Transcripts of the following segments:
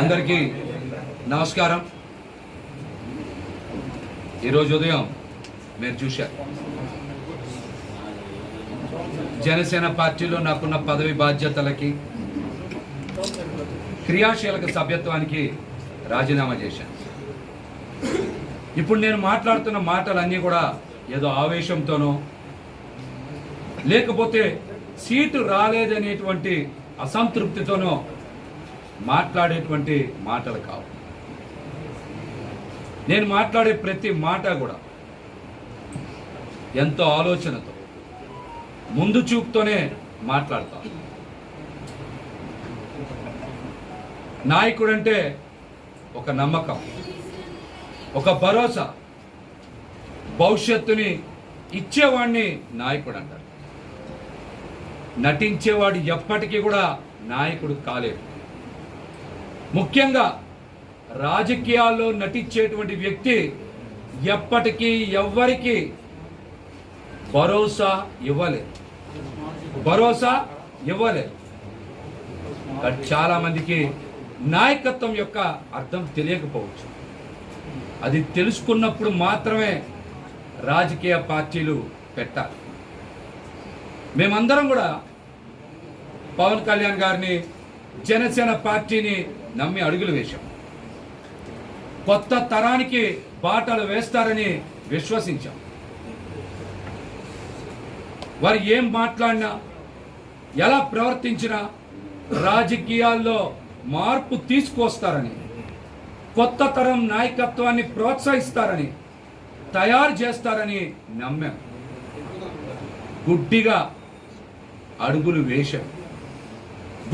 అందరికీ నమస్కారం. ఈరోజు ఉదయం మీరు చూశారు. జనసేన పార్టీలో నాకున్న పదవి బాధ్యతలకి క్రియాశీలక సభ్యత్వానికి రాజీనామా చేశాను. ఇప్పుడు నేను మాట్లాడుతున్న మాటలన్నీ కూడా ఏదో ఆవేశంతోనో లేకపోతే సీటు రాలేదనేటువంటి అసంతృప్తితోనో మాట్లాడేటువంటి మాటలు కావు. నేను మాట్లాడే ప్రతి మాట కూడా ఎంతో ఆలోచనతో ముందు చూపుతోనే మాట్లాడతాను నాయకుడంటే ఒక నమ్మకం ఒక భరోసా. భవిష్యత్తుని ఇచ్చేవాడిని నాయకుడు అంటారు నటించేవాడు ఎప్పటికీ కూడా నాయకుడు కాలేదు ముఖ్యంగా రాజకీయాల్లో నటించేటువంటి వ్యక్తి ఎప్పటికీ ఎవ్వరికి భరోసా ఇవ్వలేదు. భరోసా ఇవ్వలేదు. చాలా మందికి నాయకత్వం యొక్క అర్థం తెలియకపోవచ్చు. అది తెలుసుకున్నప్పుడు మాత్రమే రాజకీయ పార్టీలు పెట్టాలి. మేమందరం కూడా పవన్ కళ్యాణ్ గారిని జనసేన పార్టీని నమ్మి అడుగులు వేశాం. కొత్త తరానికి బాటలు వేస్తారని విశ్వసించాం. వారు ఏం మాట్లాడినా ఎలా ప్రవర్తించినా రాజకీయాల్లో మార్పు తీసుకొస్తారని కొత్త తరం నాయకత్వాన్ని ప్రోత్సహిస్తారని తయారు చేస్తారని నమ్మాం. గుడ్డిగా అడుగులు వేశాం.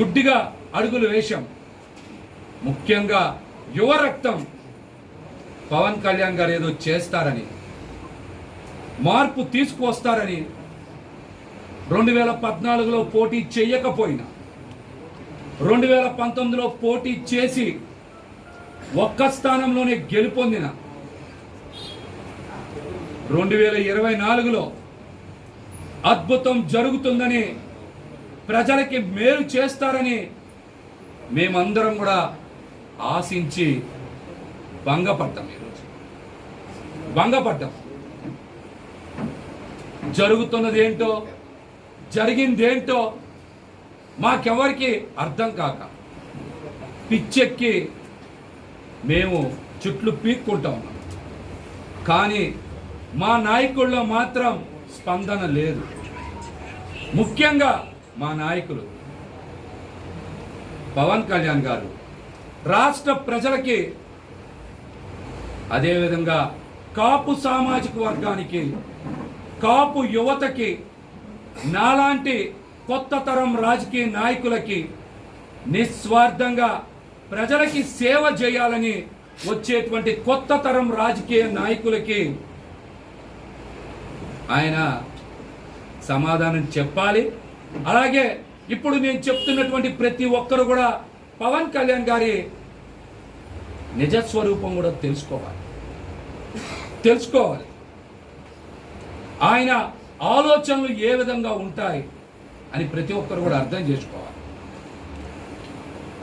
గుడ్డిగా అడుగులు వేశాం. ముఖ్యంగా యువ రక్తం. పవన్ కళ్యాణ్ గారు ఏదో చేస్తారని మార్పు తీసుకువస్తారని రెండు వేల పద్నాలుగులో పోటీ చేయకపోయినా రెండు వేల పంతొమ్మిదిలో పోటీ చేసి ఒక్క స్థానంలోనే గెలుపొందిన రెండు వేల ఇరవై నాలుగులో అద్భుతం జరుగుతుందని ప్రజలకి మేలు చేస్తారని మేమందరం కూడా ఆశించి భంగపడ్డాం ఈరోజు భంగపడ్డాం. జరుగుతున్నది ఏంటో జరిగిందేంటో మాకెవరికి అర్థం కాక పిచ్చెక్కి మేము చుట్లు పీక్కుంటా ఉన్నాం. కానీ మా నాయకుల్లో మాత్రం స్పందన లేదు. ముఖ్యంగా మా నాయకులు. పవన్ కళ్యాణ్ గారు రాష్ట్ర ప్రజలకి అదేవిధంగా కాపు సామాజిక వర్గానికి కాపు యువతకి నాలాంటి కొత్త తరం రాజకీయ నాయకులకి నిస్వార్థంగా ప్రజలకి సేవ చేయాలని వచ్చేటువంటి కొత్త తరం రాజకీయ నాయకులకి ఆయన సమాధానం చెప్పాలి. అలాగే ఇప్పుడు నేను చెప్తున్నటువంటి ప్రతి ఒక్కరు కూడా పవన్ కళ్యాణ్ గారి నిజస్వరూపం కూడా తెలుసుకోవాలి. తెలుసుకోవాలి. ఆయన ఆలోచనలు ఏ విధంగా ఉంటాయి అని ప్రతి ఒక్కరు కూడా అర్థం చేసుకోవాలి.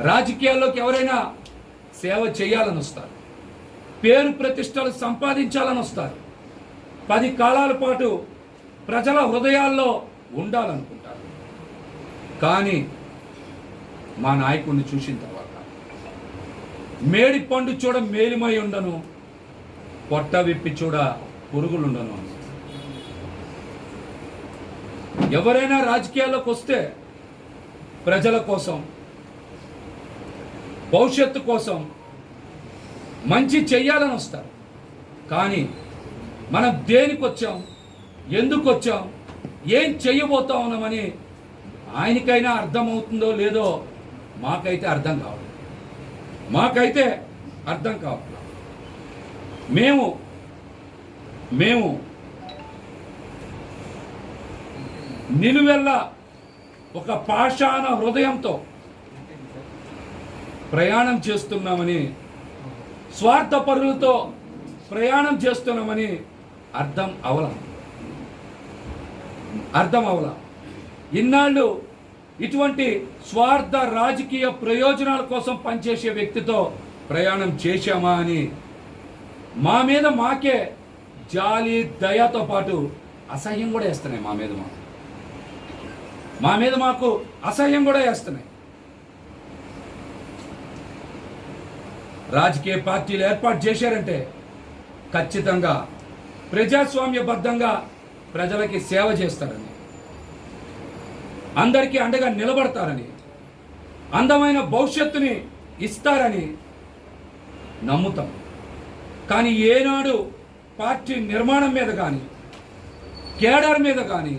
రాజకీయాల్లోకి ఎవరైనా సేవ చేయాలని వస్తారు. పేరు ప్రతిష్టలు సంపాదించాలని వస్తారు. పది కాలాల పాటు ప్రజల హృదయాల్లో ఉండాలనుకుంటారు. కానీ మా నాయకుడిని చూసిన తర్వాత మేడి పండు చూడ మేలిమై ఉండను పొట్ట విప్పి చూడ పురుగులుండను అని. ఎవరైనా రాజకీయాల్లోకి వస్తే ప్రజల కోసం భవిష్యత్తు కోసం మంచి చెయ్యాలని వస్తారు కానీ మనం దేనికి వచ్చాం ఎందుకు వచ్చాం ఏం చెయ్యబోతా ఉన్నామని ఆయనకైనా అర్థమవుతుందో లేదో మాకైతే అర్థం కావట్లేదు మాకైతే అర్థం కావట్లేదు మేము మేము నిలువెల్ల ఒక పాషాణ హృదయంతో ప్రయాణం చేస్తున్నామని స్వార్థపరులతో ప్రయాణం చేస్తున్నామని అర్థం అవల. అర్థం అవలా. ఇన్నాళ్ళు ఇటువంటి స్వార్థ రాజకీయ ప్రయోజనాల కోసం పనిచేసే వ్యక్తితో ప్రయాణం చేశామా అని మా మీద మాకే జాలి దయతో పాటు అసహ్యం కూడా వేస్తున్నాయి మా మీద మాకు. మా మీద మాకు అసహ్యం కూడా వేస్తున్నాయి. రాజకీయ పార్టీలు ఏర్పాటు చేశారంటే ఖచ్చితంగా ప్రజాస్వామ్యబద్ధంగా ప్రజలకి సేవ చేస్తారని అందరికీ అండగా నిలబడతారని అందమైన భవిష్యత్తుని ఇస్తారని నమ్ముతాం. కానీ ఏనాడు పార్టీ నిర్మాణం మీద కానీ కేడర్ మీద కానీ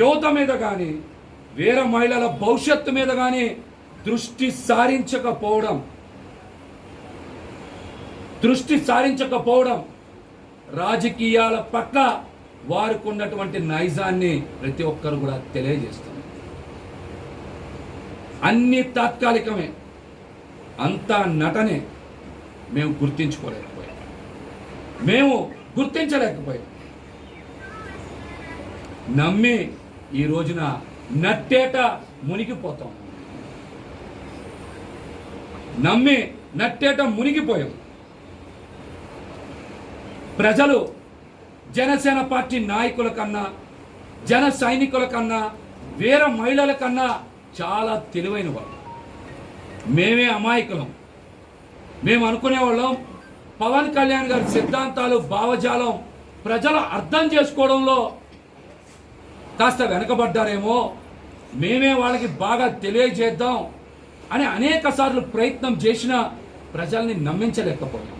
యువత మీద కానీ వేరే మహిళల భవిష్యత్తు మీద కానీ దృష్టి సారించకపోవడం దృష్టి సారించకపోవడం రాజకీయాల పట్ల వారికి ఉన్నటువంటి నైజాన్ని ప్రతి ఒక్కరు కూడా తెలియజేస్తారు. అన్ని తాత్కాలికమే. అంతా నటనే మేము గుర్తించుకోలేకపోయాం. మేము గుర్తించలేకపోయాం. నమ్మి ఈ రోజున నట్టేట మునిగిపోతాం. నమ్మి నట్టేట మునిగిపోయాం. ప్రజలు జనసేన పార్టీ నాయకుల కన్నా జన సైనికుల కన్నా వీర మహిళల కన్నా చాలా తెలివైన వాళ్ళు. మేమే అమాయకులం. మేము అనుకునేవాళ్ళం పవన్ కళ్యాణ్ గారి సిద్ధాంతాలు భావజాలం ప్రజలు అర్థం చేసుకోవడంలో కాస్త వెనకబడ్డారేమో మేమే వాళ్ళకి బాగా తెలియజేద్దాం అని అనేక సార్లు ప్రయత్నం చేసినా ప్రజల్ని నమ్మించలేకపోయాం.